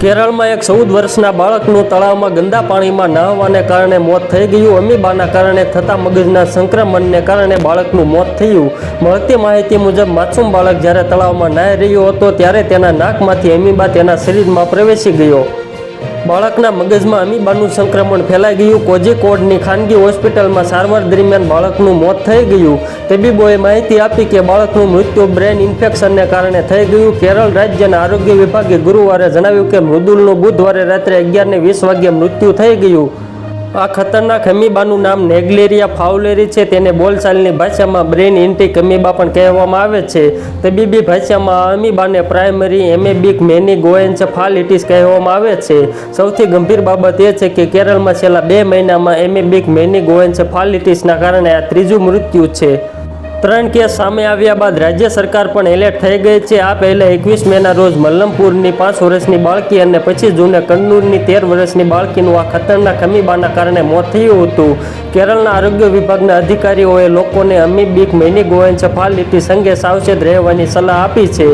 કેરળમાં એક ચૌદ વર્ષના બાળકનું તળાવમાં ગંદા પાણીમાં નહાવાને કારણે મોત થઈ ગયું. અમીબાના કારણે થતા મગજના સંક્રમણને કારણે બાળકનું મોત થયું. મળતી માહિતી મુજબ, માસૂમ બાળક જ્યારે તળાવમાં નાહી રહ્યો હતો, ત્યારે તેના નાકમાંથી અમીબા તેના શરીરમાં પ્રવેશી ગયો. બાળકના મગજમાં અમીબાનું સંક્રમણ ફેલાઈ ગયું. કોઝિકોડની ખાનગી હોસ્પિટલમાં સારવાર દરમિયાન બાળકનું મોત થઈ ગયું. તબીબોએ માહિતી આપી કે બાળકનું મૃત્યુ બ્રેન ઇન્ફેક્શનને કારણે થઈ ગયું. કેરળ રાજ્યના આરોગ્ય વિભાગે ગુરુવારે જણાવ્યું કે મૃદુલનું બુધવારે રાત્રે અગિયારને વીસ વાગ્યે મૃત્યુ થઈ ગયું. આ ખતરનાક અમીબાનું નામ નેગ્લેરિયા ફાઉલેરી છે. તેને બોલચાલની ભાષામાં બ્રેન ઇન્ટિક અમીબા પણ કહેવામાં આવે છે. તબીબી ભાષામાં અમીબાને પ્રાઇમરી એમેબિક મેનિગોએન્સેફાલિટીસ કહેવામાં આવે છે. સૌથી ગંભીર બાબત એ છે કે કેરળમાં છેલ્લા બે મહિનામાં એમેબિક મેનિગોએન્સેફાલિટીસના કારણે આ ત્રીજું મૃત્યુ છે. ત્રણ કેસ સામે આવ્યા બાદ રાજ્ય સરકાર પણ એલર્ટ થઈ ગઈ છે. આ પહેલાં એકવીસ મેના રોજ મલ્લમપુરની પાંચ વર્ષની બાળકી અને પચીસ જૂને કન્નૂરની તેર વર્ષની બાળકીનું આ ખતરનાક અમીબાના કારણે મોત થયું હતું. કેરળના આરોગ્ય વિભાગના અધિકારીઓએ લોકોને અમીબીક અમીબિક મેનિગોએન્સેફાલિટીસ અંગે સાવચેત રહેવાની સલાહ આપી છે.